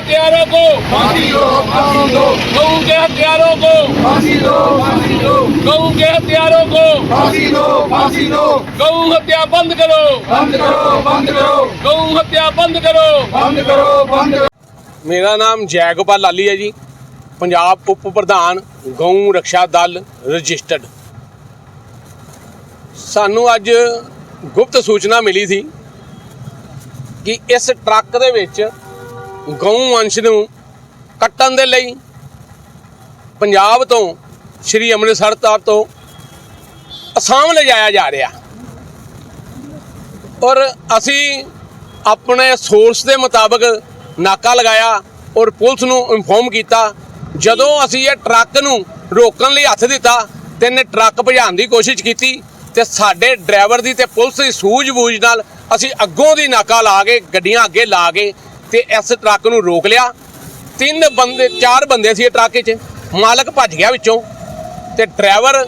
हथियारों को फांसी दो फांसी दो गऊ के हथियारों को फांसी दो फांसी दो गऊ के हथियारों को फांसी दो फांसी दो गऊ हत्या बंद करो बंद करो बंद करो गऊ हत्या बंद करो बंद करो बंद करो ਮੇਰਾ ਨਾਮ ਜੈ ਗੋਪਾਲ ਲਾਲੀ ਹੈ ਜੀ ਪੰਜਾਬ ਉਪ ਪ੍ਰਧਾਨ ਗਊ ਰੱਖਿਆ ਦਲ ਰਜਿਸਟਰਡ ਸਾਨੂੰ ਅੱਜ ਗੁਪਤ ਸੂਚਨਾ ਮਿਲੀ ਸੀ ਕਿ ਇਸ ਟਰੱਕ ਦੇ ਵਿੱਚ ਗਊ ਵੰਸ਼ ਨੂੰ ਕੱਟਣ ਦੇ ਲਈ ਪੰਜਾਬ ਤੋਂ, ਸ਼੍ਰੀ ਅੰਮ੍ਰਿਤਸਰ ਸਾਹਿਬ ਤੋਂ ਅਸਾਮ ਲਿਜਾਇਆ ਜਾ ਰਿਹਾ। ਔਰ ਅਸੀਂ ਆਪਣੇ ਸੋਰਸ ਦੇ ਮੁਤਾਬਕ ਨਾਕਾ ਲਗਾਇਆ ਔਰ ਪੁਲਿਸ ਨੂੰ ਇਨਫੋਰਮ ਕੀਤਾ। ਜਦੋਂ ਅਸੀਂ ਇਹ ਟਰੱਕ ਨੂੰ ਰੋਕਣ ਲਈ ਹੱਥ ਦਿੱਤਾ ਤੇ ਇਹਨੇ ਟਰੱਕ ਭਜਾਉਣ ਦੀ ਕੋਸ਼ਿਸ਼ ਕੀਤੀ ਤੇ ਸਾਡੇ ਡਰਾਈਵਰ ਦੀ ਤੇ ਪੁਲਿਸ ਦੀ ਸੂਝ-ਬੂਝ ਨਾਲ ਅਸੀਂ ਅੱਗੋਂ ਦੀ ਨਾਕਾ ਲਾ ਕੇ, ਗੱਡੀਆਂ ਅੱਗੇ ਲਾ ਕੇ ਤੇ ਇਸ ਟਰੱਕ ਨੂੰ ਰੋਕ ਲਿਆ। ਤਿੰਨ ਬੰਦੇ ਚਾਰ ਬੰਦੇ ਸੀ ਇਹ ਟਰੱਕ 'ਚ। ਮਾਲਕ ਭੱਜ ਗਿਆ ਵਿੱਚੋਂ ਤੇ ਡਰਾਈਵਰ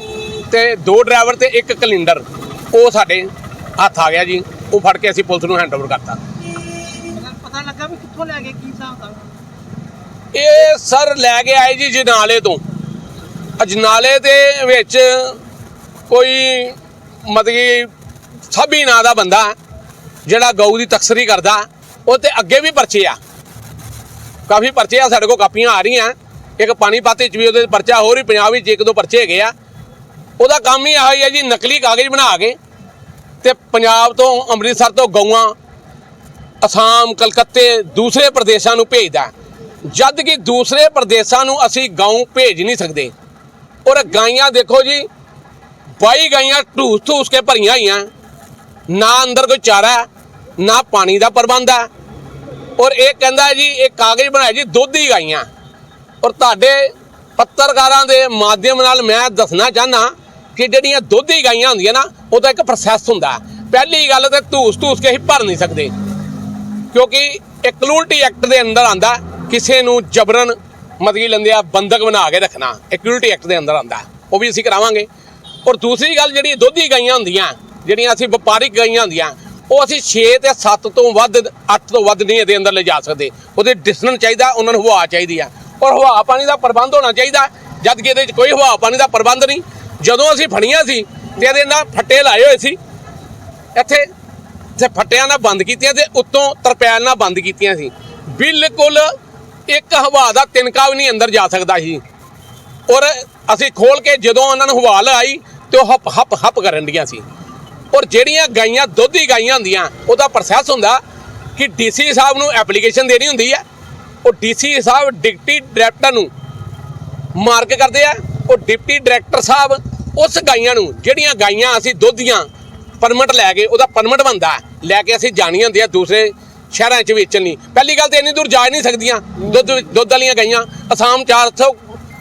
ਤੇ ਦੋ ਡਰਾਈਵਰ ਤੇ ਇੱਕ ਕਲਿੰਡਰ। ਉਹ ਸਾਡੇ ਹੱਥ ਆ ਗਿਆ ਜੀ। ਉਹ ਫੜ ਕੇ ਅਸੀਂ ਪੁਲਿਸ ਨੂੰ ਹੈਂਡਓਵਰ ਕਰਤਾ। ਪਤਾ ਲੱਗਾ ਵੀ ਕਿੱਥੋਂ ਲੈ ਗਏ ਕੀ ਹਿਸਾਬ ਇਹ ਸਰ ਲੈ ਕੇ ਆਏ ਜੀ ਜਨਾਲੇ ਤੋਂ। ਅਜਨਾਲੇ ਦੇ ਵਿੱਚ ਕੋਈ ਮਤਲਬ ਕਿ ਸਭੀ ਨਾਂ ਦਾ ਬੰਦਾ ਜਿਹੜਾ ਗਊ ਦੀ ਤਕਸਰੀ ਕਰਦਾ ਉਹ ਤੇ ਅੱਗੇ ਵੀ ਪਰਚੇ ਆ। ਕਾਫੀ ਪਰਚੇ ਆ, ਸਾਡੇ ਕੋਲ ਕਾਪੀਆਂ ਆ ਰਹੀਆਂ। ਇੱਕ ਪਾਣੀਪਤ ਵਿੱਚ ਵੀ ਉਹਦੇ ਪਰਚਾ, ਹੋਰ ਹੀ ਪੰਜਾਬ ਵਿੱਚ ਇੱਕ ਦੋ ਪਰਚੇ ਹੈਗੇ ਆ। ਉਹਦਾ ਕੰਮ ਹੀ ਇਹੋ ਹੀ ਹੈ ਜੀ, ਨਕਲੀ ਕਾਗਜ਼ ਬਣਾ ਕੇ ਤੇ ਪੰਜਾਬ ਤੋਂ ਅੰਮ੍ਰਿਤਸਰ ਤੋਂ ਗਊਆਂ ਅਸਾਮ, ਕਲਕੱਤੇ, ਦੂਸਰੇ ਪ੍ਰਦੇਸ਼ਾਂ ਨੂੰ ਭੇਜਦਾ ਜਦ ਕਿ ਦੂਸਰੇ ਪ੍ਰਦੇਸ਼ਾਂ ਨੂੰ ਅਸੀਂ ਗਊ ਭੇਜ ਨਹੀਂ ਸਕਦੇ। ਔਰ ਗਾਈਆਂ ਦੇਖੋ ਜੀ 22 ਗਾਈਆਂ ਢੂਸ ਢੂਸ ਕੇ ਭਰੀਆਂ ਹੋਈਆਂ। ਨਾ ਅੰਦਰ ਕੋਈ ਚਾਰਾ ਨਾ ਪਾਣੀ ਦਾ ਪ੍ਰਬੰਧ ਹੈ ਔਰ ਇਹ ਕਹਿੰਦਾ ਜੀ, ਇਹ ਕਾਗਜ਼ ਬਣਾਇਆ ਜੀ, ਦੁੱਧ ਹੀ ਗਾਈਆਂ। ਔਰ ਤੁਹਾਡੇ ਪੱਤਰਕਾਰਾਂ ਦੇ ਮਾਧਿਅਮ ਨਾਲ ਮੈਂ ਦੱਸਣਾ ਚਾਹਨਾ ਕਿ ਜਿਹੜੀਆਂ ਦੁੱਧ ਹੀ ਗਾਈਆਂ ਹੁੰਦੀਆਂ ਨਾ, ਉਹਦਾ ਇੱਕ ਪ੍ਰੋਸੈਸ ਹੁੰਦਾ। ਪਹਿਲੀ ਗੱਲ ਤੇ ਧੂਸ ਧੂਸ ਕੇ ਹੀ ਭਰ ਨਹੀਂ ਸਕਦੇ। ਕਿਉਂਕਿ ਇਹ ਕਲੂਲਟੀ ਐਕਟ ਦੇ ਅੰਦਰ ਆਂਦਾ, ਕਿਸੇ ਨੂੰ ਜਬਰਨ ਮਤਲਬ ਲੈਂਦੇ ਆ ਬੰਦਕ ਬਣਾ ਕੇ ਰੱਖਣਾ। ਇਹ ਐਕਟ ਦੇ ਅੰਦਰ ਆਂਦਾ। ਉਹ ਵੀ ਅਸੀਂ ਕਰਾਵਾਂਗੇ। ਔਰ ਦੂਸਰੀ ਗੱਲ ਜਿਹੜੀ ਦੁੱਧੀ ਗਾਈਆਂ ਹੁੰਦੀਆਂ, ਜਿਹੜੀਆਂ ਅਸੀਂ ਵਪਾਰਿਕ ਗਾਈਆਂ ਹੁੰਦੀਆਂ ਉਹ ਅਸੀਂ 6 ਤੇ 7 ਤੋਂ ਵੱਧ 8 ਤੋਂ ਵੱਧ ਨਹੀਂ ਇਹਦੇ ਅੰਦਰ ਲਿਜਾ ਸਕਦੇ। ਉਹਦੇ ਡਿਸਟੈਂਸ ਚਾਹੀਦਾ, ਉਹਨਾਂ ਨੂੰ ਹਵਾ ਚਾਹੀਦੀ ਆ। ਔਰ ਹਵਾ ਪਾਣੀ ਦਾ ਪ੍ਰਬੰਧ ਹੋਣਾ ਚਾਹੀਦਾ। ਜਦ ਕਿ ਇਹਦੇ ਵਿੱਚ ਕੋਈ ਹਵਾ ਪਾਣੀ ਦਾ ਪ੍ਰਬੰਧ ਨਹੀਂ। ਜਦੋਂ ਅਸੀਂ ਫੜੀਆਂ ਸੀ, ਤੇ ਇਹਦੇ ਨਾਲ ਫੱਟੇ ਲਾਏ ਹੋਏ ਸੀ। ਇੱਥੇ ਤੇ ਫੱਟਿਆਂ ਨਾਲ ਬੰਦ ਕੀਤੀਆਂ ਤੇ ਉੱਤੋਂ ਤਰਪੈਲ ਨਾਲ ਬੰਦ ਕੀਤੀਆਂ ਸੀ। ਬਿਲਕੁਲ ਇੱਕ ਹਵਾ ਦਾ ਤਿਨਕਾ ਵੀ ਨਹੀਂ ਅੰਦਰ ਜਾ ਸਕਦਾ ਸੀ। ਔਰ ਅਸੀਂ ਖੋਲ ਕੇ ਜਦੋਂ ਉਹਨਾਂ ਨੂੰ ਹਵਾ ਲਾਈ, ਤੇ ਉਹ ਹੱਪ ਹੱਪ ਹੱਪ ਕਰਨ ਡੀਆਂ ਸੀ। ਔਰ ਜਿਹੜੀਆਂ ਗਾਈਆਂ, ਦੁੱਧੀ ਗਾਈਆਂ ਹੁੰਦੀਆਂ, ਉਹਦਾ ਪ੍ਰੋਸੈਸ ਹੁੰਦਾ ਕਿ ਡੀਸੀ ਸਾਹਿਬ ਨੂੰ ਐਪਲੀਕੇਸ਼ਨ ਦੇਣੀ ਹੁੰਦੀ ਹੈ। ਉਹ ਡੀਸੀ ਸਾਹਿਬ ਡਿਪਟੀ ਡਾਇਰੈਕਟਰ ਨੂੰ ਮਾਰਕ ਕਰਦੇ ਆ, ਉਹ ਡਿਪਟੀ ਡਾਇਰੈਕਟਰ ਸਾਹਿਬ ਉਸ ਗਾਈਆਂ ਨੂੰ, ਜਿਹੜੀਆਂ ਗਾਈਆਂ ਅਸੀਂ ਦੁੱਧੀਆਂ ਪਰਮਿਟ ਲੈ ਕੇ, ਉਹਦਾ ਪਰਮਿਟ ਬੰਦਾ ਲੈ ਕੇ ਅਸੀਂ ਜਾਣੀਆਂ ਹੁੰਦੀਆਂ ਦੂਸਰੇ ਸ਼ਹਿਰਾਂ 'ਚ ਵੇਚਣ ਲਈ। ਪਹਿਲੀ ਗੱਲ ਤੇ ਇੰਨੀ ਦੂਰ ਜਾ ਹੀ ਨਹੀਂ ਸਕਦੀਆਂ ਦੁੱਧ ਦੁੱਧ ਵਾਲੀਆਂ ਗਾਈਆਂ। ਅਸਾਮ 400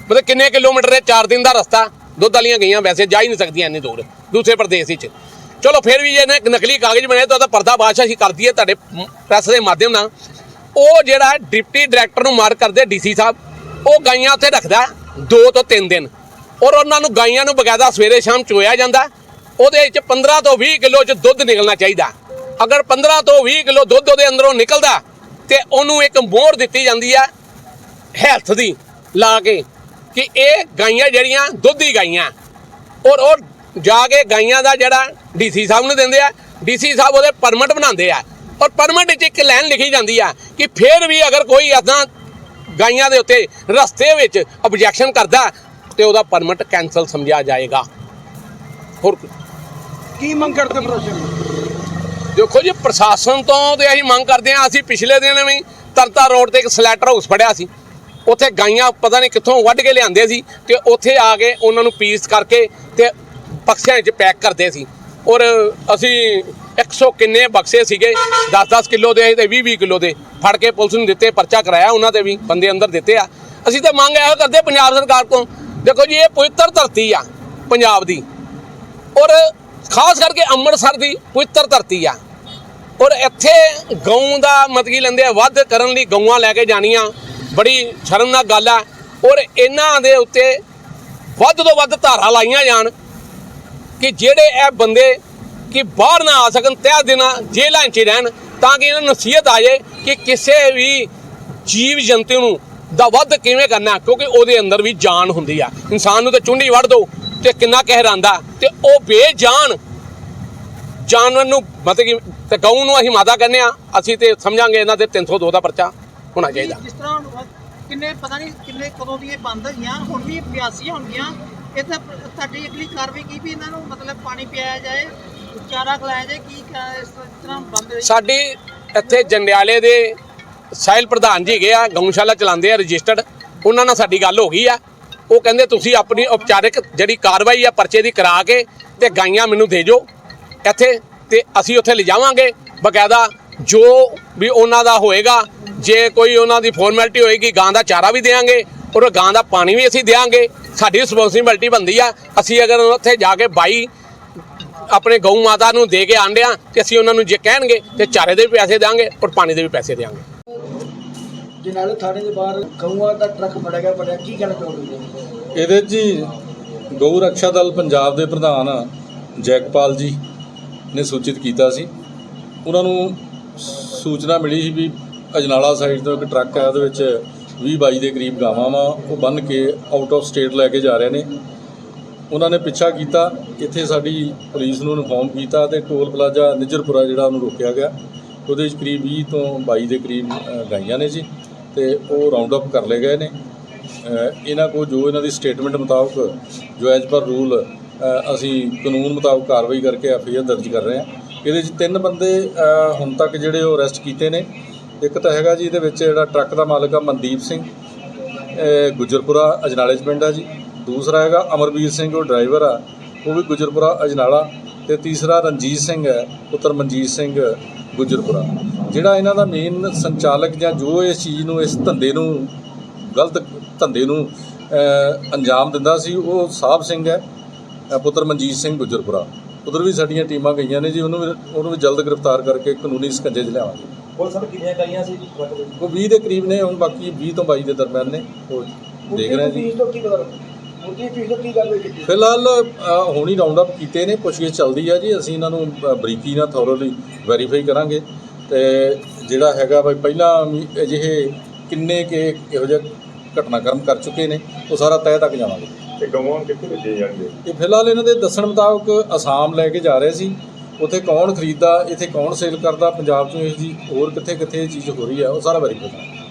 ਮਤਲਬ ਕਿੰਨੇ ਕਿਲੋਮੀਟਰ ਦੇ 4 ਦਿਨ ਦਾ ਰਸਤਾ ਦੁੱਧ ਵਾਲੀਆਂ ਗਈਆਂ, ਵੈਸੇ ਜਾ ਹੀ ਨਹੀਂ ਸਕਦੀਆਂ ਇੰਨੀ ਦੂਰ, ਦੂਸਰੇ ਪ੍ਰਦੇਸ਼ ਵਿੱਚ। ਚਲੋ ਫਿਰ ਵੀ ਜੇ ਇਹਨੇ ਨਕਲੀ ਕਾਗਜ਼ ਬਣਾਏ, ਤਾਂ ਉਹਦਾ ਪਰਦਾ ਬਾਦਸ਼ਾਹ ਅਸੀਂ ਕਰਦੀ ਹੈ ਤੁਹਾਡੇ ਪ੍ਰੈਸ ਦੇ ਮਾਧਿਅਮ ਨਾਲ। ਉਹ ਜਿਹੜਾ ਡਿਪਟੀ ਡਾਇਰੈਕਟਰ ਨੂੰ ਮਾਰ ਕਰਦੇ ਡੀਸੀ ਸਾਹਿਬ, ਉਹ ਗਾਈਆਂ ਉੱਥੇ ਰੱਖਦਾ 2 ਤੋਂ 3 ਦਿਨ। ਔਰ ਉਹਨਾਂ ਨੂੰ ਗਾਈਆਂ ਨੂੰ ਬਕਾਇਦਾ ਸਵੇਰੇ ਸ਼ਾਮ ਚੋਇਆ ਜਾਂਦਾ। ਉਹਦੇ ਵਿੱਚ 15 ਤੋਂ 20 ਕਿਲੋ ਚ ਦੁੱਧ ਨਿਕਲਣਾ ਚਾਹੀਦਾ। ਅਗਰ 15 ਤੋਂ 20 ਕਿਲੋ ਦੁੱਧ ਉਹਦੇ ਅੰਦਰੋਂ ਨਿਕਲਦਾ, ਤੇ ਉਹਨੂੰ ਇੱਕ ਮੋਹਰ ਦਿੱਤੀ ਜਾਂਦੀ ਆ ਹੈਲਥ ਦੀ, ਲਾ ਕੇ, ਕਿ ਇਹ ਗਾਈਆਂ ਜਿਹੜੀਆਂ ਦੁੱਧ ਦੀ ਗਾਈਆਂ। ਔਰ ਉਹ ਜਾ ਕੇ ਗਾਈਆਂ ਦਾ ਜਿਹੜਾ ਡੀਸੀ ਸਾਹਿਬ ਨੂੰ ਦਿੰਦੇ ਆ ਡੀਸੀ ਸਾਹਿਬ ਉਹਦੇ ਪਰਮਿਟ ਬਣਾਉਂਦੇ ਆ। ਔਰ ਪਰਮਿਟ ਵਿੱਚ ਇੱਕ ਲਾਈਨ ਲਿਖੀ ਜਾਂਦੀ ਆ ਕਿ ਫਿਰ ਵੀ ਅਗਰ ਕੋਈ ਏਦਾਂ ਗਾਈਆਂ ਦੇ ਉੱਤੇ ਰਸਤੇ ਵਿੱਚ ਆਬਜੈਕਸ਼ਨ ਕਰਦਾ ਤੇ ਉਹਦਾ ਪਰਮਿਟ ਕੈਨਸਲ ਸਮਝਿਆ ਜਾਏਗਾ। ਹੋਰ ਕੀ? ਮੰਗ ਕਰਦੇ ਪ੍ਰਸ਼ਾਸਨ ਦੇਖੋ ਜੀ ਪ੍ਰਸ਼ਾਸਨ ਤੋਂ ਤੇ ਅਸੀਂ ਮੰਗ ਕਰਦੇ ਹਾਂ ਅਸੀਂ ਪਿਛਲੇ ਦਿਨ ਵੀ ਤਰਤਾ ਰੋਡ ਤੇ ਇੱਕ ਸਲੈਟਰ ਹਾਊਸ ਫੜਿਆ ਸੀ। ਉੱਥੇ ਗਾਈਆਂ ਪਤਾ ਨਹੀਂ ਕਿੱਥੋਂ ਵੱਢ ਕੇ ਲਿਆਂਦੇ ਸੀ ਤੇ ਉੱਥੇ ਆ ਕੇ ਉਹਨਾਂ ਨੂੰ ਪੀਸ ਕਰਕੇ ਤੇ ਬਕਸਿਆਂ 'ਚ ਪੈਕ ਕਰਦੇ ਸੀ। ਔਰ ਅਸੀਂ 100 ਕਿੰਨੇ ਬਕਸੇ ਸੀਗੇ 10-10 ਕਿਲੋ ਦੇ ਤੇ 20-20 ਕਿਲੋ ਦੇ। ਫੜ ਕੇ ਪੁਲਿਸ ਨੂੰ ਦਿੱਤੇ, ਪਰਚਾ ਕਰਾਇਆ ਉਹਨਾਂ 'ਤੇ ਵੀ, ਬੰਦੇ ਅੰਦਰ ਦਿੱਤੇ ਆ। ਅਸੀਂ ਤਾਂ ਮੰਗ ਇਹੋ ਕਰਦੇ ਪੰਜਾਬ ਸਰਕਾਰ ਤੋਂ ਦੇਖੋ ਜੀ, ਇਹ ਪਵਿੱਤਰ ਧਰਤੀ ਆ, ਪੰਜਾਬ ਦੀ। ਔਰ ਖਾਸ ਕਰਕੇ ਅੰਮ੍ਰਿਤਸਰ ਦੀ ਪਵਿੱਤਰ ਧਰਤੀ ਆ। ਔਰ ਇੱਥੇ ਗਊ ਦਾ ਮਤਲਬ ਲੈਂਦੇ ਆ, ਵੱਧ ਕਰਨ ਲਈ ਗਊਆਂ ਲੈ ਕੇ ਜਾਣੀਆਂ, ਬੜੀ ਸ਼ਰਮਨਾਕ ਗੱਲ ਆ। ਔਰ ਇਹਨਾਂ ਦੇ ਉੱਤੇ ਵੱਧ ਤੋਂ ਵੱਧ ਧਾਰਾ ਲਾਈਆਂ ਜਾਣ। ਕਿ ਜਿਹੜੇ ਇਹ ਬੰਦੇ ਕਿ ਬਾਹਰ ਨਾ ਆ ਸਕਣ ਤਹਿ ਦਿਨਾਂ ਜੇਲ੍ਹਾਂ 'ਚ ਰਹਿਣ ਤਾਂ ਕਿ ਇਹਨਾਂ ਨੂੰ ਨਸੀਹਤ ਆ ਜਾਏ ਕਿ ਕਿਸੇ ਵੀ ਜੀਵ ਜੰਤੂ ਨੂੰ ਦਾ ਵੱਧ ਕਿਵੇਂ ਕਰਨਾ ਕਿਉਂਕਿ ਉਹਦੇ ਅੰਦਰ ਵੀ ਜਾਨ ਹੁੰਦੀ ਆ। ਇਨਸਾਨ ਨੂੰ ਤੇ ਚੁੰਡੀ ਵੜ ਦੋ ਤੇ ਕਿੰਨਾ ਕਹਿਰ ਆਂਦਾ ਤੇ ਉਹ ਬੇਜਾਨ ਜਾਨਵਰ ਨੂੰ ਮਤਲਬ ਕਿ ਤੇ ਗਊ ਨੂੰ ਅਸੀਂ ਮਾਤਾ ਕਹਿੰਦੇ ਆ ਅਸੀਂ ਤੇ ਸਮਝਾਂਗੇ ਇਹਨਾਂ ਦੇ 302 ਦਾ ਪਰਚਾ ਹੋਣਾ ਚਾਹੀਦਾ। ਜਿਸ ਤਰ੍ਹਾਂ ਹੁਣ ਕਿੰਨੇ ਪਤਾ ਨਹੀਂ ਕਿੰਨੇ ਕਦੋਂ ਦੀਆਂ ਬੰਦ ਹੋਈਆਂ ਹੁਣ ਵੀ ਪਿਆਸੀਆਂ ਹੋਣਗੀਆਂ ਇਹ ਤਾਂ ਤੁਹਾਡੀ ਅਗਲੀ ਕਾਰਵਾਈ ਕੀ ਵੀ ਇਹਨਾਂ ਨੂੰ ਮਤਲਬ ਪਾਣੀ ਪਿਆਇਆ ਜਾਏ, ਚਾਰਾ ਖਿਲਾਇਆ ਜਾਏ, ਕੀ ਇਸ ਤਰ੍ਹਾਂ ਬੰਦ ਰਹੀ? ਸਾਡੀ ਇੱਥੇ ਜੰਡਿਆਲੇ ਦੇ ਸਾਹਿਲ ਪ੍ਰਧਾਨ ਜੀ ਹੈਗੇ ਆ, ਗਊਸ਼ਾਲਾ ਚਲਾਉਂਦੇ ਆ ਰਜਿਸਟਰਡ, ਉਹਨਾਂ ਨਾਲ ਸਾਡੀ ਗੱਲ ਹੋ ਗਈ ਆ। ਉਹ ਕਹਿੰਦੇ ਤੁਸੀਂ ਆਪਣੀ ਉਪਚਾਰਿਕ ਜਿਹੜੀ ਕਾਰਵਾਈ ਆ ਪਰਚੇ ਦੀ ਕਰਾ ਕੇ ਤੇ ਗਾਈਆਂ ਮੈਨੂੰ ਦੇ ਜੋ ਇੱਥੇ ਤੇ ਅਸੀਂ ਉੱਥੇ ਲਿਜਾਵਾਂਗੇ। ਬਕਾਇਦਾ ਜੋ ਵੀ ਉਹਨਾਂ ਦਾ ਹੋਏਗਾ, ਜੇ ਕੋਈ ਉਹਨਾਂ ਦੀ ਫਾਰਮੈਲਿਟੀ ਹੋਏਗੀ, ਗਾਂ ਦਾ ਚਾਰਾ ਵੀ ਦੇਵਾਂਗੇ। ਔਰ ਗਾਂ ਦਾ ਪਾਣੀ ਵੀ ਅਸੀਂ ਦੇਵਾਂਗੇ ਸਾਡੀ ਰਿਸਪੌਂਸਿਬਿਲਟੀ ਬਣਦੀ ਆ। ਅਸੀਂ ਅਗਰ ਉੱਥੇ ਜਾ ਕੇ ਬਾਈ ਆਪਣੇ ਗਊ ਮਾਤਾ ਨੂੰ ਦੇ ਕੇ ਆਂਡਿਆਂ ਤੇ ਅਸੀਂ ਉਹਨਾਂ ਨੂੰ ਜੇ ਕਹਿਣਗੇ ਤੇ ਚਾਰੇ ਦੇ ਵੀ ਪੈਸੇ ਦੇਵਾਂਗੇ ਔਰ ਪਾਣੀ ਦੇ ਵੀ ਪੈਸੇ ਦੇਵਾਂਗੇ ਜਨਾਲੇ ਥਾਣੇ ਦੇ ਬਾਹਰ ਗਊਆਂ ਦਾ ਟਰੱਕ ਫੜਿਆ ਗਿਆ ਫੜਿਆ। ਕੀ ਕਹਿਣਾ ਚਾਹੋਗੇ ਇਹਦੇ 'ਚ ਜੀ ਗਊ ਰੱਖਿਆ ਦਲ ਪੰਜਾਬ ਦੇ ਪ੍ਰਧਾਨ ਜੈਕਪਾਲ ਜੀ ਨੇ ਸੂਚਿਤ ਕੀਤਾ ਸੀ। ਉਹਨਾਂ ਨੂੰ ਸੂਚਨਾ ਮਿਲੀ ਸੀ ਵੀ ਅਜਨਾਲਾ ਸਾਈਡ ਤੋਂ ਇੱਕ ਟਰੱਕ ਹੈ ਉਹਦੇ ਵਿੱਚ 20 22 ਦੇ ਕਰੀਬ ਗਾਵਾਂ ਵਾ, ਉਹ ਬੰਨ ਕੇ ਆਊਟ ਆਫ ਸਟੇਟ ਲੈ ਕੇ ਜਾ ਰਹੇ ਨੇ। ਉਹਨਾਂ ਨੇ ਪਿੱਛਾ ਕੀਤਾ, ਇੱਥੇ ਸਾਡੀ ਪੁਲਿਸ ਨੂੰ ਇਨਫੋਰਮ ਕੀਤਾ ਤੇ ਟੋਲ ਪਲਾਜ਼ਾ ਨਿਜਰਪੁਰਾ ਜਿਹੜਾ ਉਹਨੂੰ ਰੋਕਿਆ ਗਿਆ। ਉਹਦੇ ਵਿੱਚ ਕਰੀਬ 20 ਤੋਂ 22 ਦੇ ਕਰੀਬ ਗਾਈਆਂ ਨੇ ਜੀ ਤੇ ਉਹ ਰਾਉਂਡ ਅਪ ਕਰ ਲਏ ਗਏ ਨੇ। ਇਹਨਾਂ ਕੋ ਜੋ ਇਹਨਾਂ ਦੀ ਸਟੇਟਮੈਂਟ ਮੁਤਾਬਕ, ਜੋ ਐਜ਼ ਪਰ ਰੂਲ ਅਸੀਂ ਕਾਨੂੰਨ ਮੁਤਾਬਕ ਕਾਰਵਾਈ ਕਰਕੇ ਐਫਆਈਆਰ ਦਰਜ ਕਰ ਰਹੇ ਹਾਂ। ਇਹਦੇ 'ਚ ਤਿੰਨ ਬੰਦੇ ਹੁਣ ਤੱਕ ਜਿਹੜੇ ਉਹ ਅਰੈਸਟ ਕੀਤੇ ਨੇ। ਇੱਕ ਤਾਂ ਹੈਗਾ ਜੀ, ਇਹਦੇ ਵਿੱਚ ਜਿਹੜਾ ਟਰੱਕ ਦਾ ਮਾਲਕ ਆ ਮਨਦੀਪ ਸਿੰਘ, ਇਹ ਗੁਜਰਪੁਰਾ ਅਜਨਾਲੇ 'ਚ ਪਿੰਡ ਆ ਜੀ। ਦੂਸਰਾ ਹੈਗਾ ਅਮਰਵੀਰ ਸਿੰਘ, ਉਹ ਡਰਾਈਵਰ ਆ, ਉਹ ਵੀ ਗੁਜਰਪੁਰਾ ਅਜਨਾਲਾ। ਤੇ ਤੀਸਰਾ ਰਣਜੀਤ ਸਿੰਘ ਹੈ, ਪੁੱਤਰ ਮਨਜੀਤ ਸਿੰਘ ਗੁਜਰਪੁਰਾ। ਜਿਹੜਾ ਇਹਨਾਂ ਦਾ ਮੇਨ ਸੰਚਾਲਕ ਜਾਂ ਜੋ ਇਸ ਚੀਜ਼ ਨੂੰ, ਇਸ ਧੰਦੇ ਨੂੰ, ਗਲਤ ਧੰਦੇ ਨੂੰ ਅੰਜਾਮ ਦਿੰਦਾ ਸੀ, ਉਹ ਸਾਹਿਬ ਸਿੰਘ ਹੈ ਪੁੱਤਰ ਮਨਜੀਤ ਸਿੰਘ ਗੁਜਰਪੁਰਾ। ਉਧਰ ਵੀ ਸਾਡੀਆਂ ਟੀਮਾਂ ਗਈਆਂ ਨੇ ਜੀ ਉਹਨੂੰ ਵੀ ਉਹਨੂੰ ਵੀ ਜਲਦ ਗ੍ਰਿਫਤਾਰ ਕਰਕੇ ਕਾਨੂੰਨੀ ਸਕੰਜੇ 'ਚ ਲਿਆਵਾਂਗੇ। ਪੁਲਿਸ ਨੇ ਕਿੰਨੀਆਂ ਗਾਈਆਂ ਸੀ? ਉਹ 20 ਦੇ ਕਰੀਬ ਨੇ ਹੁਣ ਬਾਕੀ 20 ਤੋਂ 22 ਦੇ ਦਰਮਿਆਨ ਨੇ। ਉਹ ਦੇਖ ਰਹੇ ਹਾਂ ਜੀ। ਫਿਲਹਾਲ ਹੁਣ ਹੀ ਰਾਉਂਡ ਅਪ ਕੀਤੇ ਨੇ ਪੁੱਛਗਿੱਛ ਚੱਲਦੀ ਆ ਜੀ ਅਸੀਂ ਇਹਨਾਂ ਨੂੰ ਬਰੀਕੀ ਨਾਲ ਥੋਰੋਲੀ ਵੈਰੀਫਾਈ ਕਰਾਂਗੇ। ਤੇ ਜਿਹੜਾ ਹੈਗਾ ਬਈ ਪਹਿਲਾਂ ਅਜਿਹੇ ਕਿੰਨੇ ਕੇ ਇਹੋ ਜਿਹਾ ਘਟਨਾਕ੍ਰਮ ਕਰ ਚੁੱਕੇ ਨੇ ਉਹ ਸਾਰਾ ਤਹਿ ਤੱਕ ਜਾਵਾਂਗੇ। ਤੇ ਗਊਆਂ ਕਿੱਥੇ ਭੇਜੇ ਜਾਣਗੇ? ਇਹ ਫਿਲਹਾਲ ਇਹਨਾਂ ਦੇ ਦੱਸਣ ਮੁਤਾਬਕ ਅਸਾਮ ਲੈ ਕੇ ਜਾ ਰਹੇ ਸੀ। ਉੱਥੇ ਕੌਣ ਖਰੀਦਦਾ ਇੱਥੇ ਕੌਣ ਸੇਲ ਕਰਦਾ ਪੰਜਾਬ 'ਚੋਂ ਇਹ ਜੀ ਹੋਰ ਕਿੱਥੇ ਕਿੱਥੇ ਇਹ ਚੀਜ਼ ਹੋ ਰਹੀ ਆ ਉਹ ਸਾਰਾ ਵੈਰੀਫਾਈ ਕਰਾਂਗੇ।